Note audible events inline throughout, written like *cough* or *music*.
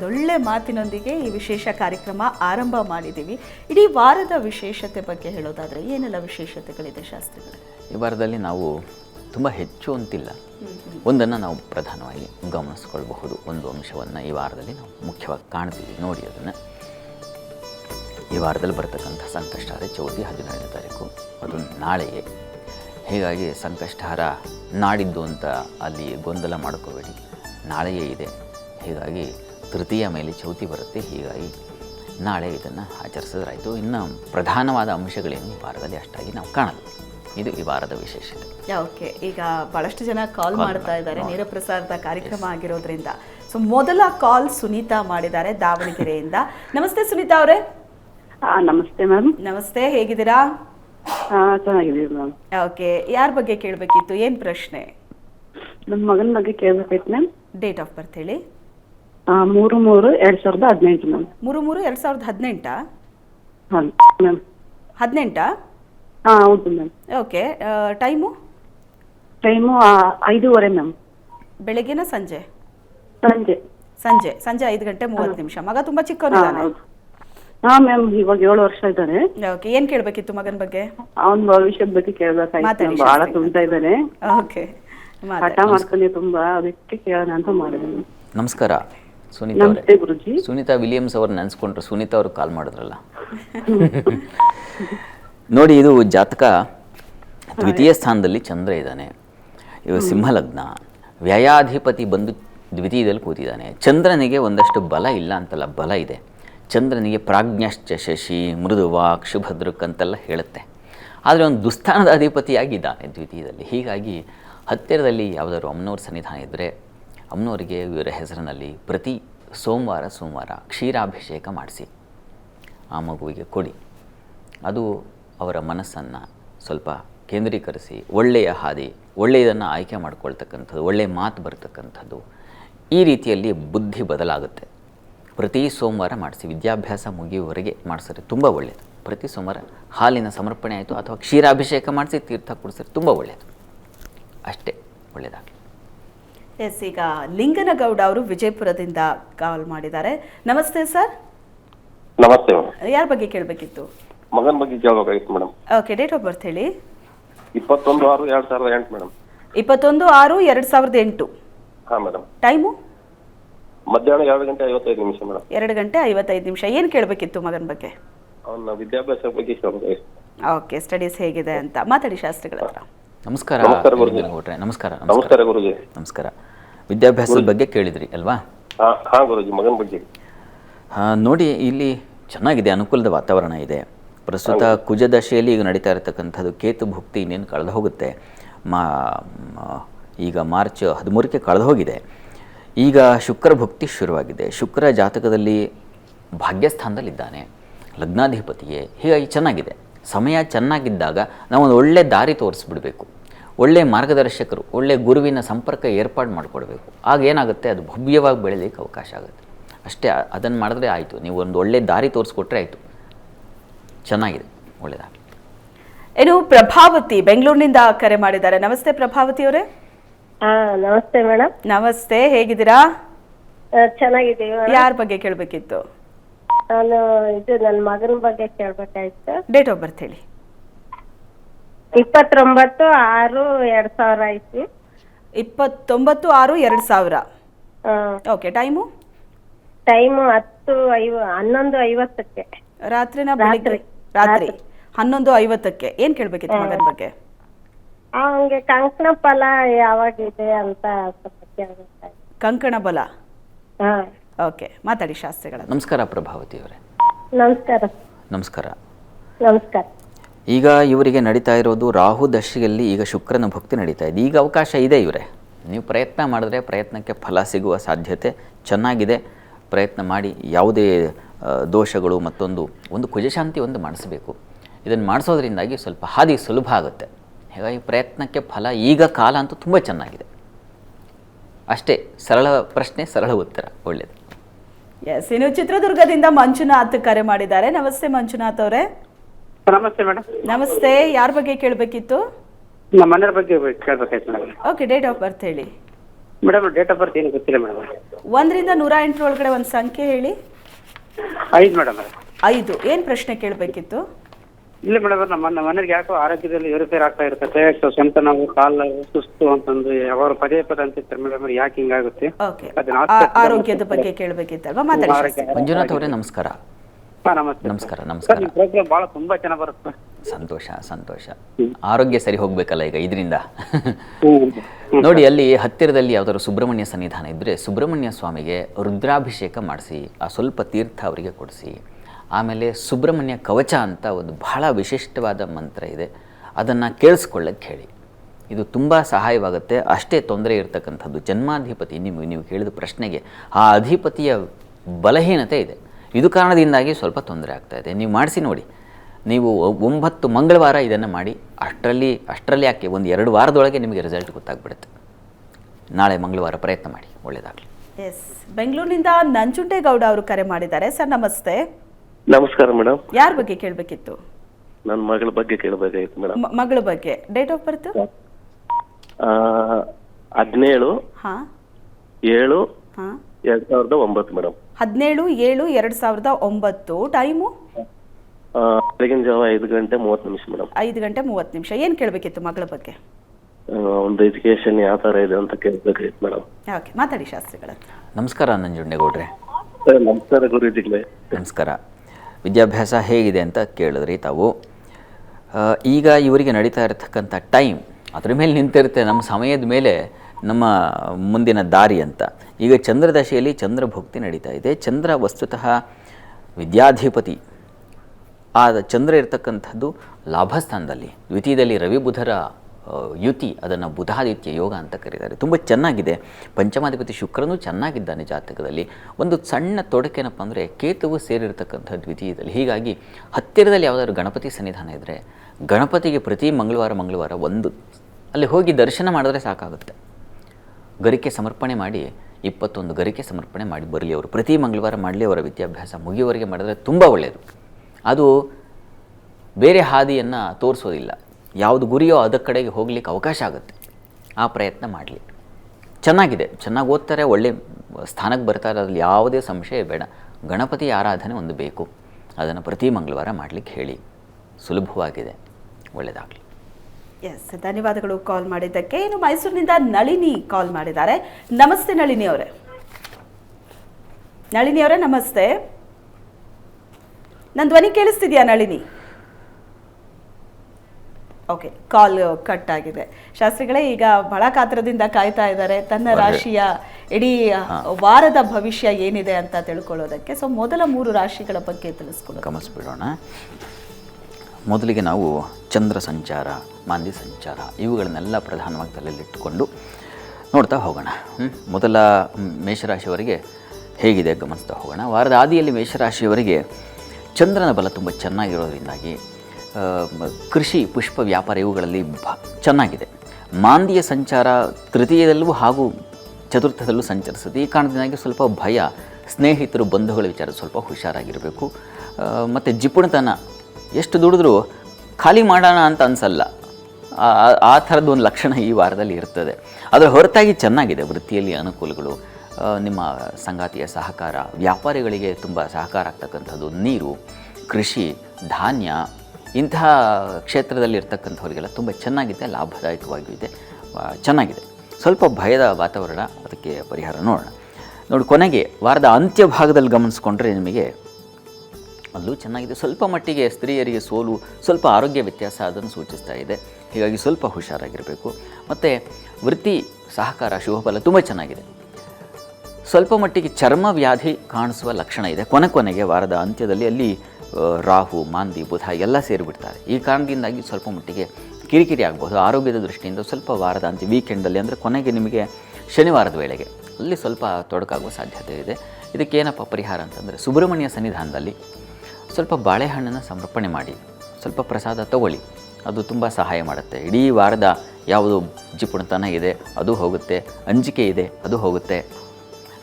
ಒಂದೊಳ್ಳೆ ಮಾತಿನೊಂದಿಗೆ ಈ ವಿಶೇಷ ಕಾರ್ಯಕ್ರಮ ಆರಂಭ ಮಾಡಿದ್ದೀವಿ. ಇಡೀ ವಾರದ ವಿಶೇಷತೆ ಬಗ್ಗೆ ಹೇಳೋದಾದ್ರೆ ಏನೆಲ್ಲ ವಿಶೇಷತೆಗಳಿದೆ ಶಾಸ್ತ್ರಿಗಳು? ಈ ವಾರದಲ್ಲಿ ನಾವು ತುಂಬ ಹೆಚ್ಚು ಅಂತಿಲ್ಲ. ಒಂದನ್ನು ನಾವು ಪ್ರಧಾನವಾಗಿ ಗಮನಿಸ್ಕೊಳ್ಬಹುದು. ಒಂದು ಅಂಶವನ್ನು ಈ ವಾರದಲ್ಲಿ ನಾವು ಮುಖ್ಯವಾಗಿ ಕಾಣ್ತೀವಿ. ನೋಡಿ ಅದನ್ನು. ಈ ವಾರದಲ್ಲಿ ಬರ್ತಕ್ಕಂಥ ಸಂಕಷ್ಟಹಾರ ಚೌತಿ ಹದಿನೇಳನೇ ತಾರೀಕು. ಅದು ನಾಳೆಯೇ ಹೀಗಾಗಿ ಸಂಕಷ್ಟಹಾರ ನಾಡಿದ್ದು ಅಂತ ಅಲ್ಲಿ ಗೊಂದಲ ಮಾಡ್ಕೋಬೇಡಿ. ನಾಳೆಯೇ ಇದೆ. ಹೀಗಾಗಿ ತೃತೀಯ ಮೇಲೆ ಚೌತಿ ಬರುತ್ತೆ. ಹೀಗಾಗಿ ನಾಳೆ ಇದನ್ನು ಆಚರಿಸಿದ್ರಾಯಿತು. ಇನ್ನು ಪ್ರಧಾನವಾದ ಅಂಶಗಳೇನು ಈ ವಾರದಲ್ಲಿ ಅಷ್ಟಾಗಿ ನಾವು ಕಾಣಲ್ಲ. ಇದು ಈ ವಾರದ ವಿಶೇಷತೆ. ಓಕೆ. ಈಗ ಬಹಳಷ್ಟು ಜನ ಕಾಲ್ ಮಾಡ್ತಾ ಇದ್ದಾರೆ. ನೇರ ಪ್ರಸಾರದ ಕಾರ್ಯಕ್ರಮ ಆಗಿರೋದ್ರಿಂದ. ಸೊ ಮೊದಲ ಕಾಲ್ ಸುನೀತಾ ಮಾಡಿದ್ದಾರೆ ದಾವಣಗೆರೆಯಿಂದ. ನಮಸ್ತೆ ಸುನೀತಾ ಅವರೇ. ಹಾ ನಮಸ್ತೆ ಮ್ಯಾಮ್. ನಮಸ್ತೆ. ಹೇಗಿದ್ದೀರಾ? ಚೆನ್ನಾಗಿದ್ದೀವಿ ಮ್ಯಾಮ್. ಓಕೆ. ಯಾರ ಬಗ್ಗೆ ಕೇಳಬೇಕಿತ್ತು? ಏನ್ ಪ್ರಶ್ನೆ? ನಮ್ಮ ಮಗನ ಬಗ್ಗೆ ಕೇಳಬೇಕಿತ್ತು ಮ್ಯಾಮ್. ಡೇಟ್ ಆಫ್ ಬರ್ತ್ ಹೇಳಿ. ಮೂರು ಮೂರು ಎರಡ್ ಸಾವಿರದ ಹದಿನೆಂಟು ಮ್ಯಾಮ್ ಮೂರು ಮೂರು ಎರಡು ಸಾವಿರದ ಹದಿನೆಂಟಾ? ಹಾಂ ಮ್ಯಾಮ್ ಹದಿನೆಂಟಾ? ಹಾ ಹೌದು ಮ್ಯಾಮ್ ಓಕೆ ಟೈಮು? ಟೈಮು ಐದೂವರೆ ಮ್ಯಾಮ್ ಬೆಳಗ್ಗೆನ ಸಂಜೆ? ಸಂಜೆ. ಸಂಜೆ ಸಂಜೆ ಐದು ಗಂಟೆ ಮೂವತ್ತು ನಿಮಿಷ. ಮಗ ತುಂಬಾ ಹಾ ಚಿಕ್ಕವನಿದ್ದಾನೆ ಹೌದು. ಹಾ ಮ್ಯಾಮ್ ಇವಾಗ ಏಳು ವರ್ಷ ಇದ್ದಾನೆ. ಓಕೆ ಏನ್ ಕೇಳಬೇಕಿತ್ತು ಮಗನ ಬಗ್ಗೆ? ಅವನ ಭವಿಷ್ಯದ ಬಗ್ಗೆ ಕೇಳ್ಬೇಕಾಯ್ತು ಮಾತಾಡಿ ಬಹಳ ಶಾಸ್ತ್ರಿ. ತುಂಬ್ತಾ ಇದ್ದಾನೆ. ಓಕೆ ಹಠ ಮಾಡ್ತಾನೆ ತುಂಬಾ ಅದಕ್ಕೆ ಕೇಳೋಣ ಅಂತ ಮಾಡಿದೆ ನಮಸ್ಕಾರ. ಸುನೀತಾ ಗುರುಜಿ. ಸುನೀತಾ ವಿಲಿಯಮ್ಸ್ ಅವ್ರು ನೆನೆಸ್ಕೊಂಡ್ರು. ಸುನೀತಾ ಅವರು ಕಾಲ್ ಮಾಡಿದ್ರಲ್ಲ. *laughs* ನೋಡಿ ಇದು ಜಾತಕ ದ್ವಿತೀಯ ಸ್ಥಾನದಲ್ಲಿ ಚಂದ್ರ ಇದ್ದಾನೆ. ಇವ ಸಿಂಹಲಗ್ನ ವ್ಯಯಾಧಿಪತಿ ಬಂದು ದ್ವಿತೀಯದಲ್ಲಿ ಕೂತಿದ್ದಾನೆ. ಚಂದ್ರನಿಗೆ ಒಂದಷ್ಟು ಬಲ ಇಲ್ಲ ಅಂತಲ್ಲ ಬಲ ಇದೆ. ಚಂದ್ರನಿಗೆ ಪ್ರಾಜ್ಞಶ್ಚ ಶಶಿ ಮೃದುವಾಕ್ ಶುಭದೃಕ್ ಅಂತೆಲ್ಲ ಹೇಳುತ್ತೆ. ಆದರೆ ಒಂದು ದುಸ್ಥಾನದ ಅಧಿಪತಿಯಾಗಿದ್ದಾನೆ ದ್ವಿತೀಯದಲ್ಲಿ. ಹೀಗಾಗಿ ಹತ್ತಿರದಲ್ಲಿ ಯಾವುದಾದ್ರು ಅಮ್ಮನವ್ರ ಸನ್ನಿಧಾನ ಇದ್ದರೆ ಅಮ್ಮನವರಿಗೆ ಇವರ ಹೆಸರಿನಲ್ಲಿ ಪ್ರತಿ ಸೋಮವಾರ ಸೋಮವಾರ ಕ್ಷೀರಾಭಿಷೇಕ ಮಾಡಿಸಿ ಆ ಮಗುವಿಗೆ ಕೊಡಿ. ಅದು ಅವರ ಮನಸ್ಸನ್ನು ಸ್ವಲ್ಪ ಕೇಂದ್ರೀಕರಿಸಿ, ಒಳ್ಳೆಯ ಹಾದಿ, ಒಳ್ಳೆಯದನ್ನು ಆಯ್ಕೆ ಮಾಡ್ಕೊಳ್ತಕ್ಕಂಥದ್ದು ಒಳ್ಳೆಯ ಮಾತು ಬರ್ತಕ್ಕಂಥದ್ದು, ಈ ರೀತಿಯಲ್ಲಿ ಬುದ್ಧಿ ಬದಲಾಗುತ್ತೆ. ಪ್ರತಿ ಸೋಮವಾರ ಮಾಡಿಸಿ, ವಿದ್ಯಾಭ್ಯಾಸ ಮುಗಿಯುವವರೆಗೆ ಮಾಡಿಸಿದ್ರೆ ತುಂಬ ಒಳ್ಳೆಯದು ಪ್ರತಿ ಸೋಮವಾರ ಹಾಲಿನ ಸಮರ್ಪಣೆ ಆಯಿತು, ಅಥವಾ ಕ್ಷೀರಾಭಿಷೇಕ ಮಾಡಿಸಿ, ತೀರ್ಥ ಕುಡಿಸಿದ್ರೆ ತುಂಬ ಒಳ್ಳೆಯದು ಅಷ್ಟೇ ಒಳ್ಳೆಯದಾಗಲಿ ಎಸ್ ಈಗ ಲಿಂಗನಗೌಡ ಅವರು ವಿಜಯಪುರದಿಂದ ಕಾಲ್ ಮಾಡಿದ್ದಾರೆ. ನಮಸ್ತೆ ಸರ್. ನಮಸ್ತೆ ಮೇಡಮ್ ಯಾರ ಬಗ್ಗೆ ಕೇಳಬೇಕಿತ್ತು? ಮಗನ ಬಗ್ಗೆ ಕೇಳಬೇಕಾಗಿತ್ತು madam okay date of birth ಹೇಳಿ. ಇಪ್ಪತ್ತೊಂದು ಆರು ಎರಡ್ ಸಾವಿರದ ಎಂಟು ಮೇಡಮ್ ಇಪ್ಪತ್ತೊಂದು ಆರು ಎರಡ್ ಸಾವಿರದ ಎಂಟು. ಹಾ ಮೇಡಮ್ ಟೈಮು ಮಧ್ಯಾಹ್ನ ಎರಡು ಗಂಟೆ ಐವತ್ತೈದು ನಿಮಿಷ ಮೇಡಮ್ ಎರಡು ಗಂಟೆ ಐವತ್ತೈದು ನಿಮಿಷ. ಏನು ಕೇಳಬೇಕಿತ್ತು ಮಗನ ಬಗ್ಗೆ? ಅವನ ವಿದ್ಯಾಭ್ಯಾಸ ಬಗ್ಗೆ ಕೇಳ್ಬೇಕಾಗಿತ್ತು ಓಕೆ ಸ್ಟಡೀಸ್ ಹೇಗಿದೆ ಅಂತ. ಮಾತಾಡಿ ಶಾಸ್ತ್ರಿಗಳ ಹತ್ರ. ನಮಸ್ಕಾರ ನಮಸ್ಕಾರ ಗುರುಜಿ. ನಮಸ್ಕಾರ ನಮಸ್ಕಾರ. ನಮಸ್ಕಾರ ಗುರುಜಿ. ನಮಸ್ಕಾರ. ವಿದ್ಯಾಭ್ಯಾಸದ ಬಗ್ಗೆ ಕೇಳಿದ್ರಿ ಅಲ್ವಾ? ಹಾ ಗುರುಜಿ ಮಗನ ಬಗ್ಗೆ. ನೋಡಿ ಇಲ್ಲಿ ಚೆನ್ನಾಗಿದೆ ಅನುಕೂಲದ ವಾತಾವರಣ ಇದೆ. ಪ್ರಸ್ತುತ ಕುಜದಶೆಯಲ್ಲಿ ಈಗ ನಡೀತಾ ಇರತಕ್ಕಂಥದ್ದು ಕೇತು ಭುಕ್ತಿ ಇನ್ನೇನು ಕಳೆದು ಹೋಗುತ್ತೆ. ಮಾ ಮ- ಈಗ ಮಾರ್ಚ್ ಹದಿಮೂರಕ್ಕೆ ಕಳೆದು ಹೋಗಿದೆ. ಈಗ ಶುಕ್ರ ಭುಕ್ತಿ ಶುರುವಾಗಿದೆ. ಶುಕ್ರ ಜಾತಕದಲ್ಲಿ ಭಾಗ್ಯಸ್ಥಾನದಲ್ಲಿದ್ದಾನೆ. ಲಗ್ನಾಧಿಪತಿಯೇ ಹೀಗಾಗಿ ಚೆನ್ನಾಗಿದೆ. ಸಮಯ ಚೆನ್ನಾಗಿದ್ದಾಗ ನಾವು ಒಂದು ಒಳ್ಳೆ ದಾರಿ ತೋರಿಸ್ಬಿಡಬೇಕು. ಒಳ್ಳೆಯ ಮಾರ್ಗದರ್ಶಕರು ಒಳ್ಳೆಯ ಗುರುವಿನ ಸಂಪರ್ಕ ಏರ್ಪಾಡು ಮಾಡಿಕೊಡ್ಬೇಕು. ಆಗ ಏನಾಗುತ್ತೆ? ಅದು ಭವ್ಯವಾಗಿ ಬೆಳೀಲಿಕ್ಕೆ ಅವಕಾಶ ಆಗುತ್ತೆ. ಅಷ್ಟೇ ಅದನ್ನು ಮಾಡಿದ್ರೆ ಆಯಿತು. ನೀವು ಒಂದು ಒಳ್ಳೆ ದಾರಿ ತೋರಿಸ್ಕೊಟ್ರೆ ಆಯಿತು. ಚೆನ್ನಾಗಿದೆ. ಒಳ್ಳೆಯದಾಗಿ ಏನು ಪ್ರಭಾವತಿ ಬೆಂಗಳೂರಿನಿಂದ ಕರೆ ಮಾಡಿದ್ದಾರೆ. ನಮಸ್ತೆ ಪ್ರಭಾವತಿ ಅವರೇ. ನಮಸ್ತೆ ಮೇಡಮ್ ನಮಸ್ತೆ ಹೇಗಿದ್ದೀರಾ? ಚೆನ್ನಾಗಿದ್ದೀವಿ ಯಾರ ಬಗ್ಗೆ ಕೇಳಬೇಕಿತ್ತು? ನಾನು ಇದು ನನ್ನ ಮಗನ ಬಗ್ಗೆ ಕೇಳಬೇಕಾಯ್ತು. ಡೇಟ್ ಆಫ್ ಬರ್ತ್ ಹೇಳಿ. ಇಪ್ಪತ್ತೊಂಬತ್ತು ಆರು ಎರಡ್ ಸಾವಿರ ಐತಿ ಇಪ್ಪತ್ತೊಂಬತ್ತು ಆರು ಎರಡು ಸಾವಿರ. ಓಕೆ ಟೈಮು ಟೈಮು ಹತ್ತು ಐವ ಹನ್ನೊಂದು ಐವತ್ತಕ್ಕೆ. ರಾತ್ರಿನ ಬೆಳಿಗ್ಗೆ ರಾತ್ರಿ. ಹನ್ನೊಂದು ಐವತ್ತಕ್ಕೆ. ಏನ್ ಕೇಳ್ಬೇಕಿತ್ತು ಮಗನ ಬಗ್ಗೆ? ಅವಂಗೆ ಕಂಕಣ ಫಲ ಯಾವಾಗಿದೆ ಅಂತ ಸ್ವಲ್ಪ ಕೇಳ್ಬೇಕಾಯ್ತು ಕಂಕಣ ಬಲ ಹಾ. ಓಕೆ ಮಾತಾಡಿ ಶಾಸ್ತ್ರಿಗಳ ನಮಸ್ಕಾರ ಪ್ರಭಾವತಿ ಅವರೇ ನಮಸ್ಕಾರ. ನಮಸ್ಕಾರ. ನಮಸ್ಕಾರ. ಈಗ ಇವರಿಗೆ ನಡೀತಾ ಇರೋದು ರಾಹು ದಶೆಯಲ್ಲಿ ಈಗ ಶುಕ್ರನ ಭಕ್ತಿ ನಡೀತಾ ಇದೆ. ಈಗ ಅವಕಾಶ ಇದೆ ಇವರೇ. ನೀವು ಪ್ರಯತ್ನ ಮಾಡಿದ್ರೆ ಪ್ರಯತ್ನಕ್ಕೆ ಫಲ ಸಿಗುವ ಸಾಧ್ಯತೆ ಚೆನ್ನಾಗಿದೆ. ಪ್ರಯತ್ನ ಮಾಡಿ ಯಾವುದೇ ದೋಷಗಳು ಮತ್ತೊಂದು, ಒಂದು ಕುಜಶಾಂತಿ ಒಂದು ಮಾಡಿಸಬೇಕು. ಇದನ್ನು ಮಾಡಿಸೋದ್ರಿಂದಾಗಿ ಸ್ವಲ್ಪ ಹಾದಿ ಸುಲಭ ಆಗುತ್ತೆ. ಹೀಗಾಗಿ ಪ್ರಯತ್ನಕ್ಕೆ ಫಲ ಈಗ ಕಾಲ ಅಂತೂ ತುಂಬ ಚೆನ್ನಾಗಿದೆ. ಅಷ್ಟೇ, ಸರಳ ಪ್ರಶ್ನೆ, ಸರಳ ಉತ್ತರ. ಒಳ್ಳೆಯದು ಎಸ್ ಇನ್ನು ಚಿತ್ರದುರ್ಗದಿಂದ ಮಂಜುನಾಥ್ ಕರೆ ಮಾಡಿದ್ದಾರೆ. ನಮಸ್ತೆ ಮಂಜುನಾಥ್ ಅವರೇ. ನಮಸ್ತೆ ಮೇಡಮ್. ನಮಸ್ತೆ ಯಾರ ಬಗ್ಗೆ ಕೇಳಬೇಕಿತ್ತು? ನಮ್ಮ ಮನೆಯವ್ರ ಬಗ್ಗೆ ಕೇಳ್ಬೇಕಾಯ್ತು madam. Okay date of birth ಹೇಳಿ. ಮೇಡಮ್ ಡೇಟ್ ಆಫ್ ಬರ್ತ್ ಏನು ಗೊತ್ತಿಲ್ಲ ಮೇಡಮ್. ಒಂದರಿಂದ ನೂರ ಎಂಟರೊಳಗಡೆ ಒಂದು ಸಂಖ್ಯೆ ಹೇಳಿ. ಐದು ಮೇಡಮ್. ಐದು. ಏನು ಪ್ರಶ್ನೆ ಕೇಳಬೇಕಿತ್ತು? ಇಲ್ಲ ಮೇಡಮ್ ನಮ್ಮ ನಮ್ಮ ಮನೆಗೆ ಯಾಕೋ ಆರೋಗ್ಯದಲ್ಲಿ ಏರುಪೇರು ಆಗ್ತಾ ಇರ್ತದೆ ಸೊ ಸ್ವಂತ ನಾವು ಕಾಲ ಸುಸ್ತು ಅಂತಂದು ಅವರು ಪದೇ ಪದೇ ಅಂತಿರ್ತಾರೆ ಮೇಡಮ್ ಯಾಕೆ ಹಿಂಗಾಗುತ್ತೆ? ಓಕೆ ಅದನ್ನ ಆರೋಗ್ಯದ ಬಗ್ಗೆ ಕೇಳಬೇಕಿತ್ತಲ್ವಾ? ಮಾತಾಡಿ. ಮಂಜುನಾಥ್ ಅವರೇ ನಮಸ್ಕಾರ. ನಮಸ್ತೆ. ನಮಸ್ಕಾರ ನಮಸ್ಕಾರ. ಪ್ರೋಗ್ರಾಮ್ ಭಾಳ ತುಂಬಾ ಚೆನ್ನಾಗಿ ಬರುತ್ತೆ. ಸಂತೋಷ ಸಂತೋಷ. ಆರೋಗ್ಯ ಸರಿ ಹೋಗ್ಬೇಕಲ್ಲ ಈಗ ಇದರಿಂದ? ನೋಡಿ ಅಲ್ಲಿ ಹತ್ತಿರದಲ್ಲಿ ಯಾವ್ದಾದ್ರು ಸುಬ್ರಹ್ಮಣ್ಯ ಸನ್ನಿಧಾನ ಇದ್ರೆ ಸುಬ್ರಹ್ಮಣ್ಯ ಸ್ವಾಮಿಗೆ ರುದ್ರಾಭಿಷೇಕ ಮಾಡಿಸಿ ಆ ಸ್ವಲ್ಪ ತೀರ್ಥ ಅವರಿಗೆ ಕೊಡಿಸಿ ಆಮೇಲೆ ಸುಬ್ರಹ್ಮಣ್ಯ ಕವಚ ಅಂತ ಒಂದು ಬಹಳ ವಿಶಿಷ್ಟವಾದ ಮಂತ್ರ ಇದೆ. ಅದನ್ನು ಕೇಳಿಸ್ಕೊಳ್ಳೋಕ್ಕೆ ಹೇಳಿ. ಇದು ತುಂಬ ಸಹಾಯವಾಗುತ್ತೆ. ಅಷ್ಟೇ ತೊಂದರೆ ಇರತಕ್ಕಂಥದ್ದು. ಜನ್ಮಾಧಿಪತಿ ನೀವು ನೀವು ಕೇಳಿದ ಪ್ರಶ್ನೆಗೆ ಆ ಅಧಿಪತಿಯ ಬಲಹೀನತೆ ಇದೆ. ಇದು ಕಾರಣದಿಂದಾಗಿ ಸ್ವಲ್ಪ ತೊಂದರೆ ಆಗ್ತಾ ಇದೆ. ನೀವು ಮಾಡಿಸಿ ನೋಡಿ. ನೀವು ಒಂಬತ್ತು ಮಂಗಳವಾರ ಇದನ್ನು ಮಾಡಿ ಅಷ್ಟರಲ್ಲಿ ಅಷ್ಟರಲ್ಲಿ ಯಾಕೆ ಒಂದು ಎರಡು ವಾರದೊಳಗೆ ನಿಮಗೆ ರಿಸಲ್ಟ್ ಗೊತ್ತಾಗ್ಬಿಡುತ್ತೆ. ನಾಳೆ ಮಂಗಳವಾರ ಪ್ರಯತ್ನ ಮಾಡಿ. ಒಳ್ಳೇದಾಗಲಿ. ಎಸ್ ಬೆಂಗಳೂರಿನಿಂದ ನಂಜುಂಡೇಗೌಡ ಅವರು ಕರೆ ಮಾಡಿದ್ದಾರೆ. ಸರ್ ನಮಸ್ತೆ. ನಮಸ್ಕಾರ ಮೇಡಮ್ ಯಾರ ಬಗ್ಗೆ ಕೇಳಬೇಕಿತ್ತು? ನನ್ನ ಮಗಳ ಬಗ್ಗೆ ಕೇಳಬೇಕಾಗಿತ್ತು ಮೇಡಮ್ ಮಗಳ ಬಗ್ಗೆ. ಡೇಟ್ ಆಫ್ ಬರ್ತ್ ಹದಿನೇಳು ಹಾ. ಏಳು ಹಾ. ಎರಡ್ ಸಾವಿರದ ಒಂಬತ್ತು ಮೇಡಮ್ ಹದಿನೇಳು ಏಳು ಎರಡು ಸಾವಿರದ ಒಂಬತ್ತು. ಟೈಮು ಬೆಳಗಿನ ಜಾವ ಐದು ಗಂಟೆ ಮೂವತ್ತು ನಿಮಿಷ ಮೇಡಮ್ ಐದು ಗಂಟೆ ಮೂವತ್ತು ನಿಮಿಷ. ಏನು ಕೇಳಬೇಕಿತ್ತು ಮಗಳ ಬಗ್ಗೆ? ಒಂದು ಎಜುಕೇಶನ್ ಯಾವ ಥರ ಇದೆ ಅಂತ ಕೇಳಬೇಕಾಗಿತ್ತು ಮೇಡಮ್ ಓಕೆ ಮಾತಾಡಿ ಶಾಸ್ತ್ರಿಗಳ ಹತ್ರ. ನಮಸ್ಕಾರ ನಂಜುಂಡೇಗೌಡ್ರೆ ಸರ್ ನಮಸ್ಕಾರ ಗುರುಜಿಗಳೇ. ನಮಸ್ಕಾರ. ವಿದ್ಯಾಭ್ಯಾಸ ಹೇಗಿದೆ ಅಂತ ಕೇಳಿದ್ರಿ ತಾವು. ಆ, ಈಗ ಇವರಿಗೆ ನಡೀತಾ ಇರತಕ್ಕಂಥ ಟೈಮ್ ಅದ್ರ ಮೇಲೆ ನಿಂತಿರುತ್ತೆ. ನಮ್ಮ ಸಮಯದ ಮೇಲೆ ನಮ್ಮ ಮುಂದಿನ ದಾರಿ ಅಂತ. ಈಗ ಚಂದ್ರದಶೆಯಲ್ಲಿ ಚಂದ್ರಭುಕ್ತಿ ನಡೀತಾ ಇದೆ. ಚಂದ್ರ ವಸ್ತುತಃ ವಿದ್ಯಾಧಿಪತಿ. ಆ ಚಂದ್ರ ಇರತಕ್ಕಂಥದ್ದು ಲಾಭಸ್ಥಾನದಲ್ಲಿ, ದ್ವಿತೀಯದಲ್ಲಿ ರವಿ ಬುಧರ ಯುತಿ, ಅದನ್ನು ಬುಧಾದಿತ್ಯ ಯೋಗ ಅಂತ ಕರೀತಾರೆ. ತುಂಬ ಚೆನ್ನಾಗಿದೆ. ಪಂಚಮಾಧಿಪತಿ ಶುಕ್ರನೂ ಚೆನ್ನಾಗಿದ್ದಾನೆ ಜಾತಕದಲ್ಲಿ. ಒಂದು ಸಣ್ಣ ತೊಡಕೇನಪ್ಪ ಅಂದರೆ ಕೇತುವು ಸೇರಿರ್ತಕ್ಕಂಥ ದ್ವಿತೀಯದಲ್ಲಿ. ಹೀಗಾಗಿ ಹತ್ತಿರದಲ್ಲಿ ಯಾವುದಾದ್ರು ಗಣಪತಿ ಸನ್ನಿಧಾನ ಇದ್ದರೆ ಗಣಪತಿಗೆ ಪ್ರತಿ ಮಂಗಳವಾರ ಮಂಗಳವಾರ ಒಂದು, ಅಲ್ಲಿ ಹೋಗಿ ದರ್ಶನ ಮಾಡಿದ್ರೆ ಸಾಕಾಗುತ್ತೆ. ಗರಿಕೆ ಸಮರ್ಪಣೆ ಮಾಡಿ, ಇಪ್ಪತ್ತೊಂದು ಗರಿಕೆ ಸಮರ್ಪಣೆ ಮಾಡಿ ಬರಲಿ ಅವರು ಪ್ರತಿ ಮಂಗಳವಾರ ಮಾಡಲಿ ಅವರ ವಿದ್ಯಾಭ್ಯಾಸ ಮುಗಿಯುವವರೆಗೆ ಮಾಡಿದ್ರೆ ತುಂಬ ಒಳ್ಳೆಯದು ಅದು ಬೇರೆ ಹಾದಿಯನ್ನು ತೋರಿಸೋದಿಲ್ಲ. ಯಾವುದು ಗುರಿಯೋ ಅದರ ಕಡೆಗೆ ಹೋಗ್ಲಿಕ್ಕೆ ಅವಕಾಶ ಆಗುತ್ತೆ. ಆ ಪ್ರಯತ್ನ ಮಾಡಲಿ. ಚೆನ್ನಾಗಿದೆ. ಚೆನ್ನಾಗಿ ಓದ್ತಾರೆ, ಒಳ್ಳೆ ಸ್ಥಾನಕ್ಕೆ ಬರ್ತಾರೆ, ಅದರಲ್ಲಿ ಯಾವುದೇ ಸಂಶಯ ಬೇಡ. ಗಣಪತಿ ಆರಾಧನೆ ಒಂದು ಬೇಕು. ಅದನ್ನು ಪ್ರತಿ ಮಂಗಳವಾರ ಮಾಡಲಿಕ್ಕೆ ಹೇಳಿ. ಸುಲಭವಾಗಿದೆ. ಒಳ್ಳೆಯದಾಗಲಿ ಎಸ್ ಧನ್ಯವಾದಗಳು ಕಾಲ್ ಮಾಡಿದ್ದಕ್ಕೆ. ಇನ್ನು ಮೈಸೂರಿನಿಂದ ನಳಿನಿ ಕಾಲ್ ಮಾಡಿದ್ದಾರೆ. ನಮಸ್ತೆ ನಳಿನಿ ಅವರೇ. ನಳಿನಿ ಅವರೇ ನಮಸ್ತೆ. ನನ್ನ ಧ್ವನಿ ಕೇಳಿಸ್ತಿದ್ಯಾ ನಳಿನಿ? ಓಕೆ ಕಾಲ್ ಕಟ್ ಆಗಿದೆ ಶಾಸ್ತ್ರಿಗಳೇ ಈಗ ಬಹಳ ಕಾತ್ರದಿಂದ ಕಾಯ್ತಾ ಇದ್ದಾರೆ. ತನ್ನ ರಾಶಿಯ ಇಡೀ ವಾರದ ಭವಿಷ್ಯ ಏನಿದೆ ಅಂತ ತಿಳ್ಕೊಳ್ಳೋದಕ್ಕೆ. ಸೊ ಮೊದಲ ಮೂರು ರಾಶಿಗಳ ಬಗ್ಗೆ ತಿಳಿಸ್ಕೊಳ್ಳೋಣ ಗಮನಿಸ್ಬಿಡೋಣ. ಮೊದಲಿಗೆ ನಾವು ಚಂದ್ರ ಸಂಚಾರ, ಮಾಂದಿ ಸಂಚಾರ, ಇವುಗಳನ್ನೆಲ್ಲ ಪ್ರಧಾನವಾಗಿ ತಲೆಯಲ್ಲಿಟ್ಟುಕೊಂಡು ನೋಡ್ತಾ ಹೋಗೋಣ? ಮೊದಲ ಮೇಷರಾಶಿಯವರಿಗೆ ಹೇಗಿದೆ ಗಮನಿಸ್ತಾ ಹೋಗೋಣ. ವಾರದ ಆದಿಯಲ್ಲಿ ಮೇಷರಾಶಿಯವರಿಗೆ ಚಂದ್ರನ ಬಲ ತುಂಬ ಚೆನ್ನಾಗಿರೋದ್ರಿಂದಾಗಿ ಕೃಷಿ, ಪುಷ್ಪ, ವ್ಯಾಪಾರ ಇವುಗಳಲ್ಲಿ ಚೆನ್ನಾಗಿದೆ. ಮಾಂದಿಯ ಸಂಚಾರ ತೃತೀಯದಲ್ಲೂ ಹಾಗೂ ಚತುರ್ಥದಲ್ಲೂ ಸಂಚರಿಸುತ್ತೆ. ಈ ಕಾರಣದಿಂದಾಗಿ ಸ್ವಲ್ಪ ಭಯ, ಸ್ನೇಹಿತರು, ಬಂಧುಗಳ ವಿಚಾರ ಸ್ವಲ್ಪ ಹುಷಾರಾಗಿರಬೇಕು. ಮತ್ತು ಜಿಪುಣತನ, ಎಷ್ಟು ದುಡಿದ್ರೂ ಖಾಲಿ ಮಾಡೋಣ ಅಂತ ಅನಿಸಲ್ಲ. ಆ- ಥರದ್ದು ಒಂದು ಲಕ್ಷಣ ಈ ವಾರದಲ್ಲಿ ಇರ್ತದೆ. ಅದರ ಹೊರತಾಗಿ ಚೆನ್ನಾಗಿದೆ ವೃತ್ತಿಯಲ್ಲಿ ಅನುಕೂಲಗಳು. ನಿಮ್ಮ ಸಂಗಾತಿಯ ಸಹಕಾರ, ವ್ಯಾಪಾರಿಗಳಿಗೆ ತುಂಬ ಸಹಕಾರ ಆಗ್ತಕ್ಕಂಥದ್ದು, ನೀರು, ಕೃಷಿ, ಧಾನ್ಯ, ಇಂತಹ ಕ್ಷೇತ್ರದಲ್ಲಿ ಇರ್ತಕ್ಕಂಥವರಿಗೆಲ್ಲ ತುಂಬ ಚೆನ್ನಾಗಿದೆ, ಲಾಭದಾಯಕವಾಗಿಯೂ ಇದೆ. ಚೆನ್ನಾಗಿದೆ. ಸ್ವಲ್ಪ ಭಯದ ವಾತಾವರಣ, ಅದಕ್ಕೆ ಪರಿಹಾರ ನೋಡೋಣ. ನೋಡಿ, ಕೊನೆಗೆ ವಾರದ ಅಂತ್ಯ ಭಾಗದಲ್ಲಿ ಗಮನಿಸ್ಕೊಂಡ್ರೆ ನಿಮಗೆ ಅಲ್ಲೂ ಚೆನ್ನಾಗಿದೆ. ಸ್ವಲ್ಪ ಮಟ್ಟಿಗೆ ಸ್ತ್ರೀಯರಿಗೆ ಸೋಲು, ಸ್ವಲ್ಪ ಆರೋಗ್ಯ ವ್ಯತ್ಯಾಸ ಅದನ್ನು ಸೂಚಿಸ್ತಾ ಇದೆ. ಹೀಗಾಗಿ ಸ್ವಲ್ಪ ಹುಷಾರಾಗಿರಬೇಕು. ಮತ್ತು ವೃತ್ತಿ ಸಹಕಾರ, ಶುಭಫಲ ತುಂಬ ಚೆನ್ನಾಗಿದೆ. ಸ್ವಲ್ಪ ಮಟ್ಟಿಗೆ ಚರ್ಮ ವ್ಯಾಧಿ ಕಾಣಿಸುವ ಲಕ್ಷಣ ಇದೆ. ಕೊನೆ ಕೊನೆಗೆ ವಾರದ ಅಂತ್ಯದಲ್ಲಿ ಅಲ್ಲಿ ರಾಹು, ಮಾಂದಿ, ಬುಧ ಎಲ್ಲ ಸೇರಿಬಿಡ್ತಾರೆ. ಈ ಕಾರಣದಿಂದಾಗಿ ಸ್ವಲ್ಪ ಮಟ್ಟಿಗೆ ಕಿರಿಕಿರಿ ಆಗಬಹುದು. ಆರೋಗ್ಯದ ದೃಷ್ಟಿಯಿಂದ ಸ್ವಲ್ಪ ವಾರದ ಅಂತ್ಯ ವೀಕೆಂಡಲ್ಲಿ ಅಂದರೆ ಕೊನೆಗೆ ನಿಮಗೆ ಶನಿವಾರದ ವೇಳೆಗೆ ಅಲ್ಲಿ ಸ್ವಲ್ಪ ತೊಡಕಾಗುವ ಸಾಧ್ಯತೆ ಇದೆ. ಇದಕ್ಕೇನಪ್ಪ ಪರಿಹಾರ ಅಂತಂದರೆ ಸುಬ್ರಹ್ಮಣ್ಯ ಸನ್ನಿಧಾನದಲ್ಲಿ ಸ್ವಲ್ಪ ಬಾಳೆಹಣ್ಣನ್ನು ಸಮರ್ಪಣೆ ಮಾಡಿ, ಸ್ವಲ್ಪ ಪ್ರಸಾದ ತಗೊಳ್ಳಿ. ಅದು ತುಂಬ ಸಹಾಯ ಮಾಡುತ್ತೆ. ಇಡೀ ವಾರದ ಯಾವುದು ಜಿಪುಣತನ ಇದೆ, ಅದು ಹೋಗುತ್ತೆ. ಅಂಜಿಕೆ ಇದೆ, ಅದು ಹೋಗುತ್ತೆ.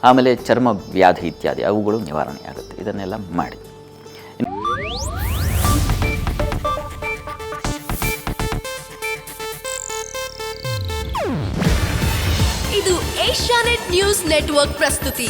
ಆಮೇಲೆ ಚರ್ಮ ವ್ಯಾಧಿ ಇತ್ಯಾದಿ, ಅವುಗಳು ನಿವಾರಣೆ ಆಗುತ್ತೆ. ಇದನ್ನೆಲ್ಲ ಮಾಡಿ. ಇದು ಏಷ್ಯಾನೆಟ್ ನ್ಯೂಸ್ ನೆಟ್ವರ್ಕ್ ಪ್ರಸ್ತುತಿ.